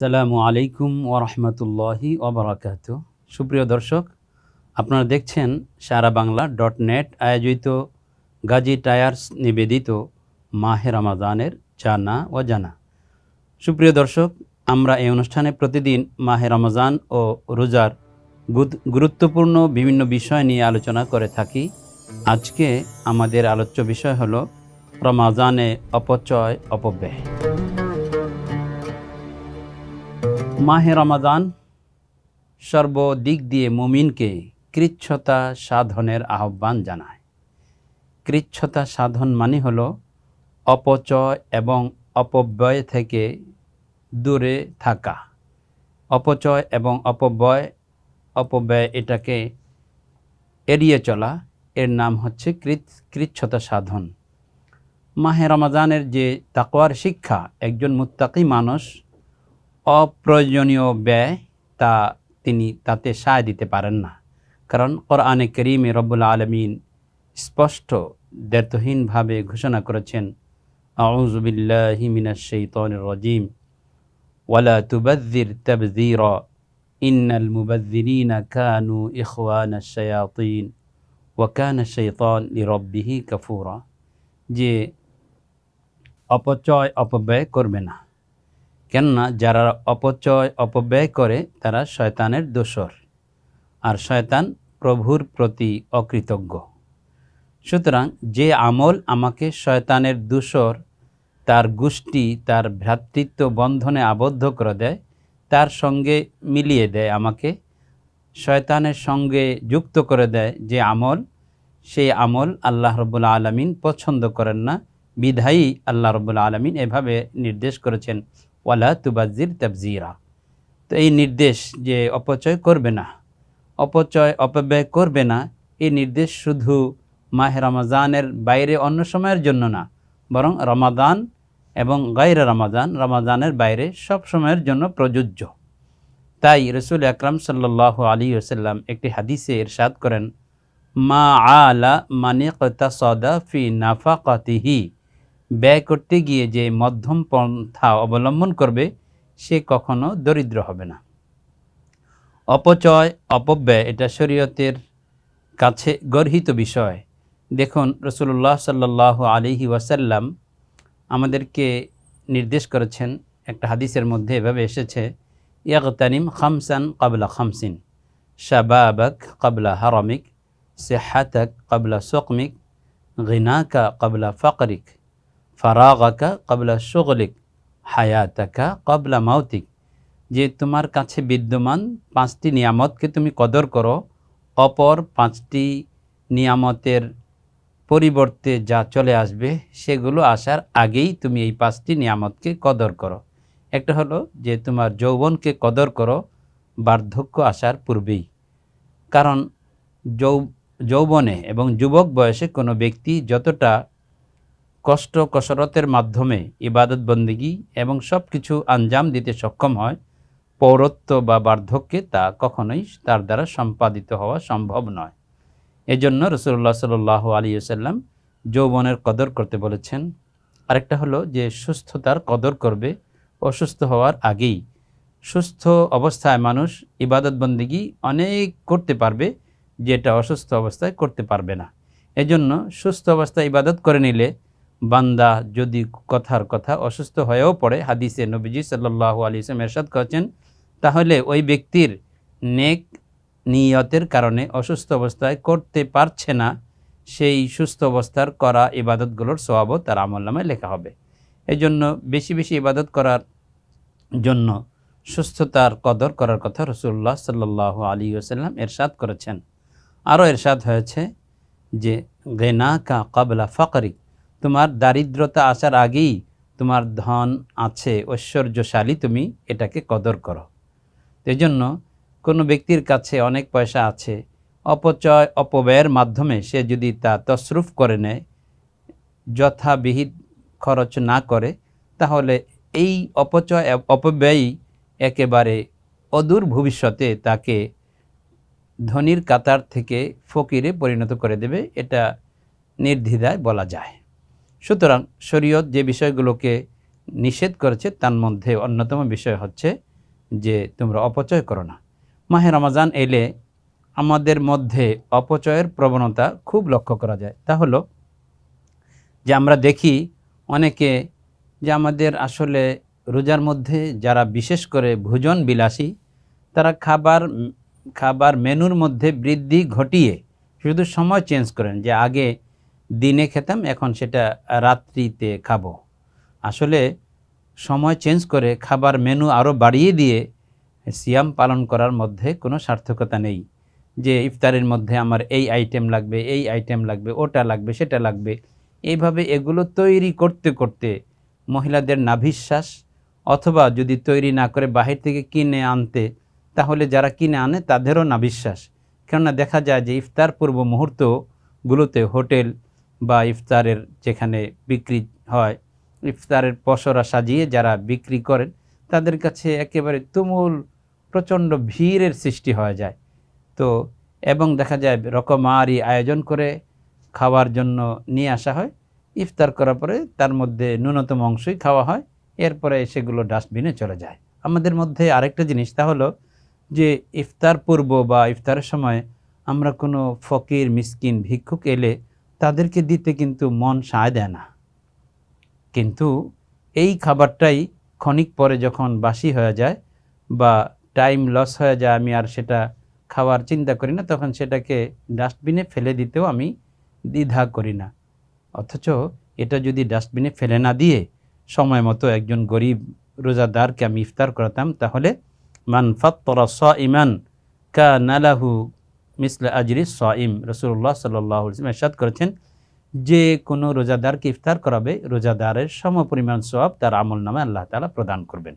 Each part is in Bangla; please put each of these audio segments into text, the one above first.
আসসালামু আলাইকুম ওরহমতুল্লাহি ওবরাকাত সুপ্রিয় দর্শক, আপনারা দেখছেন সারা বাংলা ডট নেট আয়োজিত গাজী টায়ার্স নিবেদিত মাহে রমাদানের জানা ও জানা। সুপ্রিয় দর্শক, আমরা এই অনুষ্ঠানে প্রতিদিন মাহে রমজান ও রোজার গুরুত্বপূর্ণ বিভিন্ন বিষয় নিয়ে আলোচনা করে থাকি। আজকে আমাদের আলোচ্য বিষয় হলো রমাজানে অপচয়, অপব্যয়। মাহে রমাদান, সর্বদিক দিয়ে মুমিনকে কৃচ্ছতা সাধনের আহ্বান জানায়। কৃচ্ছতা সাধন মানে হলো অপচয় এবং অপব্যয় থেকে দূরে থাকা। অপচয় এবং অপব্যয় অপব্যয় এটাকে এড়িয়ে চলা, এর নাম হচ্ছে কৃত, কৃচ্ছতা সাধন। মাহে রমাজানের যে তাকওয়ার শিক্ষা, একজন মুত্তাকি মানুষ অপ্রয়োজনীয় ব্যয় তা তিনি তাতে সায় দিতে পারেন না। কারণ কোরআনে করিমে রব্বুল আলমিন স্পষ্ট দ্ব্যর্থহীনভাবে ঘোষণা করেছেন আউজবিল্লাহি মিনাশ শাইতানির রাজিম, ওয়ালা তুবাযযির তাবযীরা, ইন্নাল মুবাযযিরিনা কানু ইখওয়ানাশ শায়াতিন, ওয়া কানা শাইতান লিরাব্বিহি কাফুরা। যে অপচয়, অপব্যয় করবে না। কেননা যারা অপচয়, অপব্যয় করে, তারা শয়তানের দোসর আর শয়তান প্রভুর প্রতি অকৃতজ্ঞ। সুতরাং যে আমল আমাকে শয়তানের দূষর, তার গোষ্ঠী, তার ভ্রাতৃত্ব বন্ধনে আবদ্ধ করে দেয়, তার সঙ্গে মিলিয়ে দেয় আমাকে, শয়তানের সঙ্গে যুক্ত করে দেয় যে আমল, সেই আমল আল্লাহ রবুল্লা আলমিন পছন্দ করেন না। বিধায়ী আল্লাহ রবুল্লা আলমিন এভাবে নির্দেশ করেছেন। ওয়ালা তুবাজির তাবজিরা। তো এই নির্দেশ যে অপচয় করবে না, অপচয়, অপব্যয় করবে না, এই নির্দেশ শুধু মাহে রমাজানের বাইরে অন্য সময়ের জন্য না, বরং রমাদান এবং গাইরে রমাদান, রমাদানের বাইরে সব সময়ের জন্য প্রযোজ্য। তাই রসুল আকরাম সাল্লাহ আলী ওসাল্লাম একটি হাদিসে ইরশাদ করেন, মা আলা মানিকতা সদা ফি নাফাকাতিহি। ব্যয় করতে গিয়ে যে মধ্যম পন্থা অবলম্বন করবে, সে কখনো দরিদ্র হবে না। অপচয়, অপব্যয়, এটা শরীয়তের কাছে গর্হিত বিষয়। দেখুন রসুল্লাহ সাল্লাহ আলিহি ওয়াসাল্লাম আমাদেরকে নির্দেশ করেছেন, একটা হাদিসের মধ্যে এভাবে এসেছে ইয়াকতানিম খামসান কাবলা খামসিন, শাবাবাক কাবলা হারামিক, সেহাতাক কাবলা সকমিক, গিনাকা কাবলা ফকরিক। ফারাগাকা কবলা শগলিক, হায়াতাকা কবলা মাউতিক। যে তোমার কাছে বিদ্যমান পাঁচটি নিয়ামতকে তুমি কদর করো, অপর পাঁচটি নিয়ামতের পরিবর্তে যা চলে আসবে সেগুলো আসার আগেই তুমি এই পাঁচটি নিয়ামতকে কদর করো। একটা হলো যে তোমার যৌবনকে কদর করো, বার্ধক্য আসার পূর্বেই। কারণ যৌ যৌবনে এবং যুবক বয়সে কোনো ব্যক্তি যতটা কষ্ট কসরতের মাধ্যমে ইবাদত বন্দিগি এবং সব কিছু আঞ্জাম দিতে সক্ষম হয়, পৌরত্ব বা বার্ধক্যে তা কখনোই তার দ্বারা সম্পাদিত হওয়া সম্ভব নয়। এজন্য রসুল্লাহ সাল আলী সাল্লাম যৌবনের কদর করতে বলেছেন, আরেকটা হলো যে সুস্থতার কদর করবে অসুস্থ হওয়ার আগেই। সুস্থ অবস্থায় মানুষ ইবাদত বন্দিগি অনেক করতে পারবে, যেটা অসুস্থ অবস্থায় করতে পারবে না। এজন্য সুস্থ অবস্থায় ইবাদত করে নিলে বান্দা যদি কথার কথা অসুস্থ হয়েও পড়ে, হাদিসে নবীজি সাল্লাহ আলী ইসলাম এরশাদ করেছেন, তাহলে ওই ব্যক্তির নেক নিয়তের কারণে অসুস্থ অবস্থায় করতে পারছে না, সেই সুস্থ অবস্থার করা ইবাদতগুলোর স্বভাবও তার আমল নামে লেখা হবে। এই জন্য বেশি বেশি ইবাদত করার জন্য সুস্থতার কদর করার কথা রসুল্লাহ সাল্লাহ আলী ওসাল্লাম এরশাদ করেছেন। আরও এরশাদ হয়েছে যে গেনা কা কাবলা ফকরিক তোমার দারিদ্রতা আসার আগেই তোমার ধন আছে, ঐশ্বর্যশালী তুমি এটাকে কদর করো। এই জন্য কোনো ব্যক্তির কাছে অনেক পয়সা আছে, অপচয়, অপব্যয়ের মাধ্যমে সে যদি তা তসরুফ করে নেয়, যথাবিহিত খরচ না করে, তাহলে এই অপচয়, অপব্যয়ই একেবারে অদূর ভবিষ্যতে তাকে ধনির কাতার থেকে ফকিরে পরিণত করে দেবে, এটা নির্দ্বিধায় বলা যায়। সুতরাং শরীয়ত যে বিষয়গুলোকে নিষেধ করেছে, তার মধ্যে অন্যতম বিষয় হচ্ছে যে তোমরা অপচয় করো না। মাহে রমাজান এলে আমাদের মধ্যে অপচয়ের প্রবণতা খুব লক্ষ্য করা যায়। তা হলো যে আমরা দেখি অনেকে যে আমাদের আসলে রোজার মধ্যে যারা বিশেষ করে ভোজন বিলাসী, তারা খাবার খাবার মেনুর মধ্যে বৃদ্ধি ঘটিয়ে শুধু সময় চেঞ্জ করেন যে আগে দিনে খেতাম, এখন সেটা রাত্রিতে খাব। আসলে সময় চেঞ্জ করে খাবার মেনু আরও বাড়িয়ে দিয়ে সিয়াম পালন করার মধ্যে কোনো সার্থকতা নেই। যে ইফতারের মধ্যে আমার এই আইটেম লাগবে, এই আইটেম লাগবে, ওটা লাগবে, সেটা লাগবে। এইভাবে এগুলো তৈরি করতে করতে মহিলাদের নাভিশ্বাস অথবা যদি তৈরি না করে বাহির থেকে কিনে আনতে, তাহলে যারা কিনে আনে তাদেরও নাভিশ্বাস। কেননা দেখা যায় যে ইফতার পূর্ব মুহূর্তগুলোতে হোটেল বা ইফতারের যেখানে বিক্রি হয়, ইফতারের পসরা সাজিয়ে যারা বিক্রি করেন, তাদের কাছে একেবারে তুমুল প্রচণ্ড ভিড়ের সৃষ্টি হয়ে যায়। তো, এবং দেখা যায় রকমারি আয়োজন করে খাওয়ার জন্য নিয়ে আসা হয়। ইফতার করার পরে তার মধ্যে ন্যূনতম অংশই খাওয়া হয়। এরপরে সেগুলো ডাস্টবিনে চলে যায়। আমাদের মধ্যে আরেকটা জিনিস তা হলো যে, ইফতার পূর্ব বা ইফতারের সময় আমরা কোনো ফকির, মিসকিন, ভিক্ষুক এলে তাদেরকে দিতে কিন্তু মন সায় দেয় না। কিন্তু এই খাবারটাই ক্ষণিক পরে যখন বাসি হয়ে যায় বা টাইম লস হয়ে যায়, আমি আর সেটা খাওয়ার চিন্তা করি না, তখন সেটাকে ডাস্টবিনে ফেলে দিতেও আমি দ্বিধা করি না। অথচ এটা যদি ডাস্টবিনে ফেলে না দিয়ে সময় মতো একজন গরিব রোজাদারকে আমি ইফতার করাতাম, তাহলে মান ফাত্তরা স ইমান কা নালাহু মিসলা আজরি স ইম রসুল্লাহ সাল্লাহ এরশাদ করেছেন, যে কোনো রোজাদারকে ইফতার করাবে, রোজাদারের সম পরিমাণ সব তার আমল নামে আল্লাহ তালা প্রদান করবেন।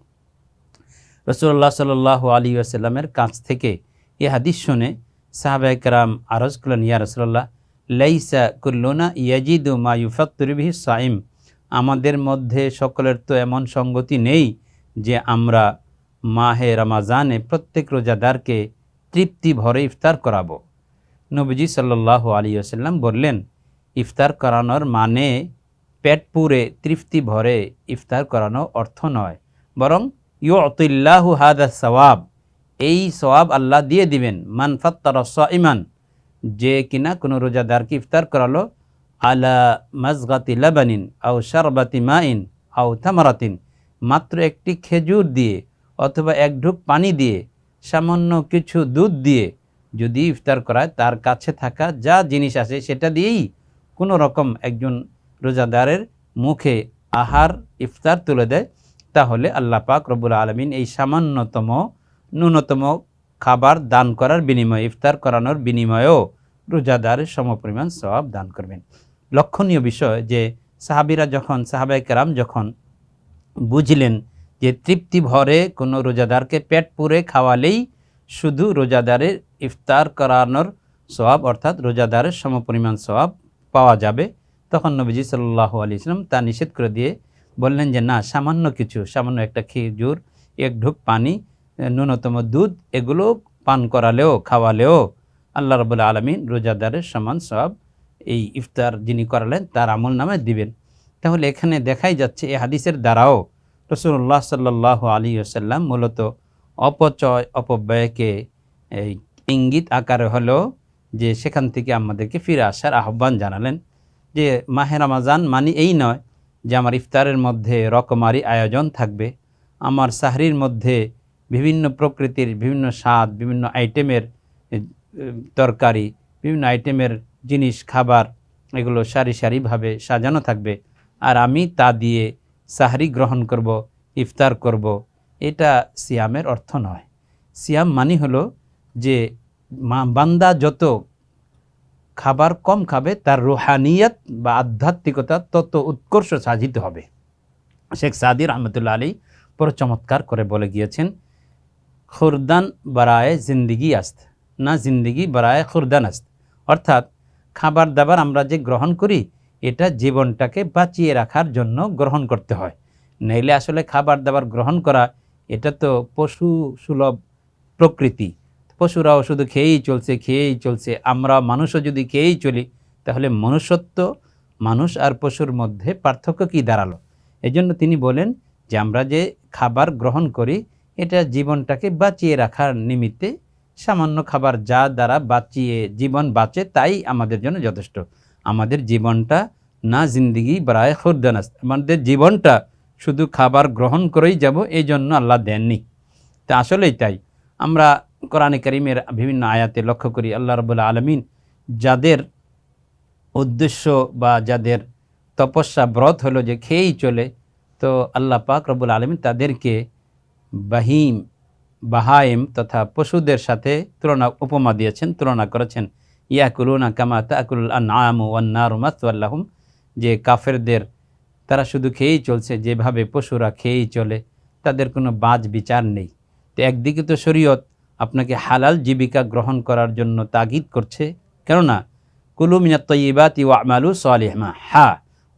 রসুল্লাহ সাল্লাহ আলী আসাল্লামের কাছ থেকে এ হাদিস শুনে সাহাবাহাম আরজ করলেন, ইয়া রসল্লাহ লাইসা কুল্লুনা ইয়াজিদু মা ইউফাত্তরিবিহি সাইম, আমাদের মধ্যে সকলের তো এমন সঙ্গতি নেই যে আমরা মাহে রমাজানে প্রত্যেক রোজাদারকে তৃপ্তি ভরে ইফতার করাবো। নবীজি সাল্লাহ আলী আসাল্লাম বললেন, ইফতার করানোর মানে পেট পুরে তৃপ্তি ভরে ইফতার করানো অর্থ নয়। বরং ইউ অতুল্লাহু হাদা সওয়াব, এই সওয়াব আল্লাহ দিয়ে দিবেন। মান ফাত্তার ইমান যে কিনা কোনো রোজাদারকে ইফতার করালো, আলা মাজগাতি লাবানিন, আও শারবাতি মাইন, আও থামারাতিন, মাত্র একটি খেজুর দিয়ে অথবা এক ঢুক পানি দিয়ে সামান্য কিছু দুধ দিয়ে যদি ইফতার করায়, তার কাছে থাকা যা জিনিস আছে সেটা দিয়েই কোনো রকম একজন রোজাদারের মুখে আহার, ইফতার তুলে দেয়, তাহলে আল্লাহ পাক রব্বুল আলমিন এই সামান্যতম, ন্যূনতম খাবার দান করার বিনিময়ে, ইফতার করানোর বিনিময়েও রোজাদারের সমপরিমাণ সওয়াব দান করবেন। লক্ষণীয় বিষয় যে সাহাবিরা যখন সাহাবাই যখন বুঝলেন যে তৃপ্তি ভরে কোনো রোজাদারকে পেট পুরে খাওয়ালেই শুধু রোজাদারের ইফতার করানোর সওয়াব, অর্থাৎ রোজাদারের সমপরিমাণ সওয়াব পাওয়া যাবে। তখন নবীজি সাল্লাহ আলি ইসলাম তা নিষেধ করে দিয়ে বললেন যে, না, সামান্য কিছু, সামান্য একটা খেজুর, এক ঢুক পানি, ন্যূনতম দুধ, এগুলো পান করালেও, খাওয়ালেও আল্লাহ রবুল্লা আলমিন রোজাদারের সমান সব এই ইফতার যিনি করালেন, তার আমল নামে দিবেন। তাহলে এখানে দেখাই যাচ্ছে, এ হাদিসের দ্বারাও রসুল্লাহ সাল্লাহ আলী আসাল্লাম মূলত অপচয়, অপব্যয়কে, এই ইঙ্গিত আকারে হলেও যে সেখান থেকে আমাদেরকে ফিরে আসার আহ্বান জানালেন যে মাহে রমাজান মানে এই নয় যে আমার ইফতারের মধ্যে রকমারি আয়োজন থাকবে। আমার সাহরির মধ্যে বিভিন্ন প্রকৃতির বিভিন্ন স্বাদ, বিভিন্ন আইটেমের তরকারি, বিভিন্ন আইটেমের জিনিস, খাবার এগুলো সারি সারিভাবে সাজানো থাকবে। আর আমি তা দিয়ে সাহারি গ্রহণ করব, ইফতার করব, এটা সিয়ামের অর্থ নয়। সিয়াম মানি হলো যে বান্দা যত খাবার কম খাবে, তার রুহানিয়াত বা আধ্যাত্মিকতা তত উৎকর্ষ সাজিত হবে। শেখ সাদি রহমতুল্লা আলী পর চমৎকার করে বলে গিয়েছেন, খুরদান বারায় জিন্দিগি আস্ত, না জিন্দিগি বারায় খুরদান আস্ত। অর্থাৎ খাবার দাবার আমরা যে গ্রহণ করি এটা জীবনটাকে বাঁচিয়ে রাখার জন্য গ্রহণ করতে হয়। নইলে আসলে খাবার দাবার গ্রহণ করা, এটা তো পশু সুলভ প্রকৃতি। পশুরাও শুধু খেয়েই চলছে খেয়েই চলছে। আমরা মানুষও যদি খেয়েই চলি, তাহলে মনুষ্যত্ব, মানুষ আর পশুর মধ্যে পার্থক্য কী দাঁড়াল? এই জন্য তিনি বলেন যে, আমরা যে খাবার গ্রহণ করি, এটা জীবনটাকে বাঁচিয়ে রাখার নিমিত্তে সামান্য খাবার যা দ্বারা বাঁচিয়ে জীবন বাঁচে, তাই আমাদের জন্য যথেষ্ট। আমাদের জীবনটা না জিন্দিগি বাড়ায় খুরদানাস। আমাদের জীবনটা শুধু খাবার গ্রহণ করেই যাব, এই জন্য আল্লাহ দেননি। তা আসলেই তাই। আমরা কোরআনে করিমের বিভিন্ন আয়াতে লক্ষ্য করি, আল্লাহ রবুল্লা আলমিন যাদের উদ্দেশ্য বা যাদের তপস্যা ব্রত হলো যে খেয়েই চলে, তো আল্লাহ পাক রবুল আলমিন তাদেরকে বাহিম বাহাইম তথা পশুদের সাথে তুলনা, উপমা দিয়েছেন, তুলনা করেছেন। ইয়াকুলুনা কামা তাকুল আনাম ওয়ান্নার মাসওয়াল্লাহুম যে কাফেরদের তারা শুধু খেয়েই চলছে, যেভাবে পশুরা খেয়েই চলে, তাদের কোনো বাজ বিচার নেই। তো একদিকে তো শরীয়ত আপনাকে হালাল জীবিকা গ্রহণ করার জন্য তাগিদ করছে, কেননা কুলু মিনাত তৈবাতি ওয়া আমালু সালিহমা হা,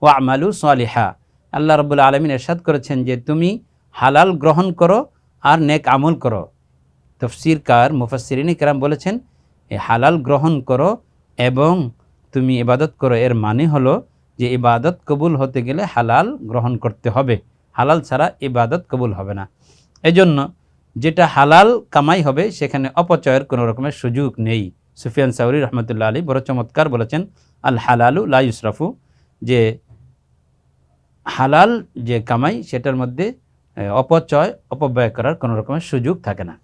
ওয়া আমালু সালিহা। আল্লাহ রবুল আলমিন এরশাদ করেছেন যে তুমি হালাল গ্রহণ করো আর নেক আমল করো। তফসির কার মুফাসিরিন কেরাম বলেছেন হালাল গ্রহণ করো এবং তুমি ইবাদত করো। এর মানে হলো যে ইবাদত কবুল হতে গেলে হালাল গ্রহণ করতে হবে। হালাল ছাড়া ইবাদত কবুল হবে না। এজন্য যেটা হালাল কামাই হবে, সেখানে অপচয়ের কোনো রকমের সুযোগ নেই। সুফিয়ান সাউরি রহমতুল্লাহ আলী বড় চমৎকার বলেছেন, আল হালালু লা ইউসরাফু যে হালাল যে কামাই, সেটার মধ্যে অপচয়, অপব্যয় করার কোনো রকমের সুযোগ থাকে না।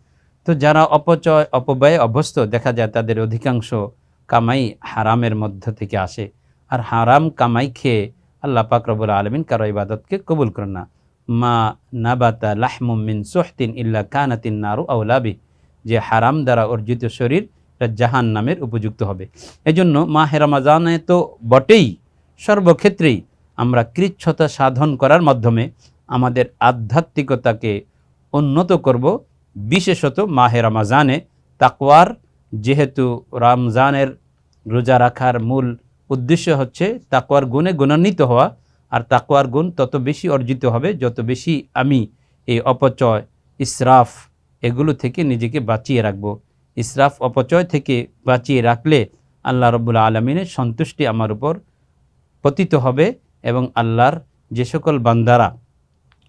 তো যারা অপচয়, অপব্যয়ে অভ্যস্ত, দেখা যায় তাদের অধিকাংশ কামাই হারামের মধ্য থেকে আসে। আর হারাম কামাই খেয়ে আল্লাহ পাক রবুল আলমিন কারও ইবাদতকে কবুল করেন না। মা নাবাতা লাহমুমিন সোহতিন ইল্লা কানাতিন নারু আউলাবি যে হারাম দ্বারা অর্জিত শরীর জাহান নামের উপযুক্ত হবে। এজন্য মাহে রমাজানে তো বটেই, সর্বক্ষেত্রেই আমরা কৃচ্ছতা সাধন করার মাধ্যমে আমাদের আধ্যাত্মিকতাকে উন্নত করব বিশেষত মাহে রমাজানে তাকওয়ার, যেহেতু রমজানের রোজা রাখার মূল উদ্দেশ্য হচ্ছে তাকওয়ার গুণে গুণান্বিত হওয়া। আর তাকওয়ার গুণ তত বেশি অর্জিত হবে, যত বেশি আমি এই অপচয়, ইসরাফ এগুলো থেকে নিজেকে বাঁচিয়ে রাখব। ইসরাফ, অপচয় থেকে বাঁচিয়ে রাখলে আল্লাহ রবুল্লা আলমিনের সন্তুষ্টি আমার উপর পতিত হবে এবং আল্লাহর যে সকল বান্দারা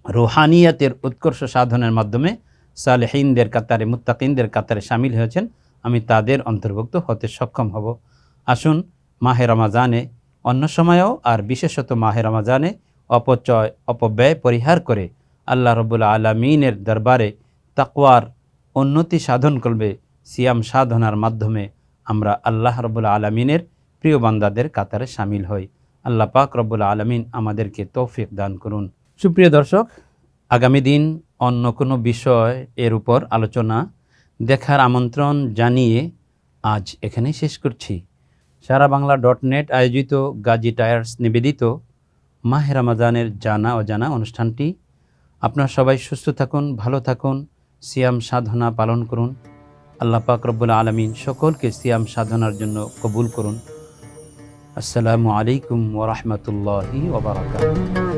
রুহানিয়াতের উৎকর্ষ সাধনের মাধ্যমে সালেহিনদের কাতারে, মুত্তাকিনদের কাতারে সামিল হয়েছেন। আমি তাদের অন্তর্ভুক্ত হতে সক্ষম হব। আসুন মাহে রমাজানে, অন্য সময়েও আর বিশেষত মাহে রমাজানে অপচয়, অপব্যয় পরিহার করে আল্লাহ রবুল্লা আলমিনের দরবারে তাকওয়ার উন্নতি সাধন করবে, সিয়াম সাধনার মাধ্যমে আমরা আল্লাহ রবুল্লা আলমিনের প্রিয় বান্দাদের কাতারে সামিল হই। আল্লাহ পাক রব্বুল আলমিন আমাদেরকে তৌফিক দান করুন। সুপ্রিয় দর্শক আগামী দিন অন্য কোনো বিষয় এর উপর আলোচনা, দেখার আমন্ত্রণ জানিয়ে আজ এখানেই শেষ করছি। সারা বাংলা ডট নেট আয়োজিত গাজী টায়ার্স নিবেদিত মাহে রমাজানের জানা অজানা অনুষ্ঠানটি। আপনারা সবাই সুস্থ থাকুন, ভালো থাকুন, সিয়াম সাধনা পালন করুন। আল্লাহ পাক রব্বুল আলমিন সকলকে সিয়াম সাধনার জন্য কবুল করুন। আসসালামু আলাইকুম ওরহমতুল্লাহি ওবরাকাতুহ